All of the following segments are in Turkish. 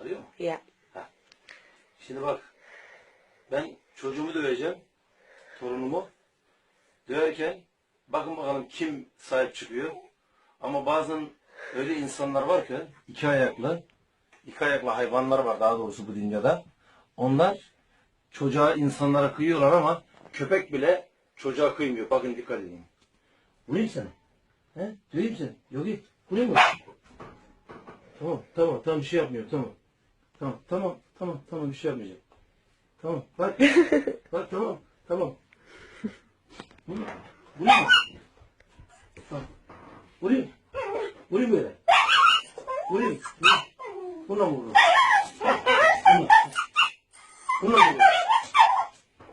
Arıyor mu? Yeah. Şimdi bak. Ben çocuğumu döveceğim. Torunumu. Döverken bakın bakalım kim sahip çıkıyor. Ama bazen öyle insanlar var ki iki ayaklı iki ayaklı hayvanlar var daha doğrusu bu dünyada. Onlar çocuğa insanlara kıyıyorlar ama köpek bile çocuğa kıymıyor. Bakın dikkat edin. Vurayım seni. He? Döveyim seni. Yok git. Vurayım mı? Tamam tamam tamam bir şey yapmıyor tamam. Tamam tamam tamam tamam bir şey yapmayacağım. Tamam bak. bak tamam tamam. Vurayım. Vurayım mı? Tamam. Vurayım. Vurayım böyle. Vurayım. Buna vururum? Buna. Buna vururum?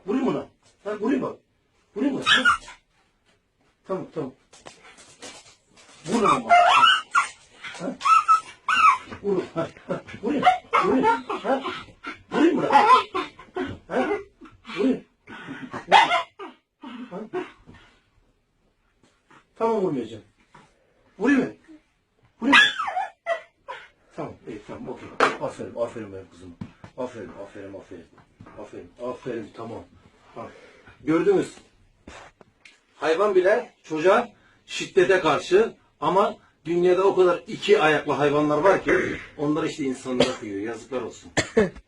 Vurayım buna. Ha, vurayım bak. Vurayım? Ha? Tamam tamam. Vur lan bak. Ha? Vur. Ha, ha. Vurayım. Vurayım. Ha? Vurayım. Ha? Vurayım. Ha? Tamam vurmayacağım. Vurayım mı? Vurayım? Tamam, iyi, tamam, okey. Aferin, aferin benim kızım. Aferin, aferin, aferin. Aferin, aferin, tamam. Gördünüz. Hayvan bile çocuğa şiddete karşı ama dünyada o kadar iki ayaklı hayvanlar var ki onlar işte insanlara kıyıyor. Yazıklar olsun.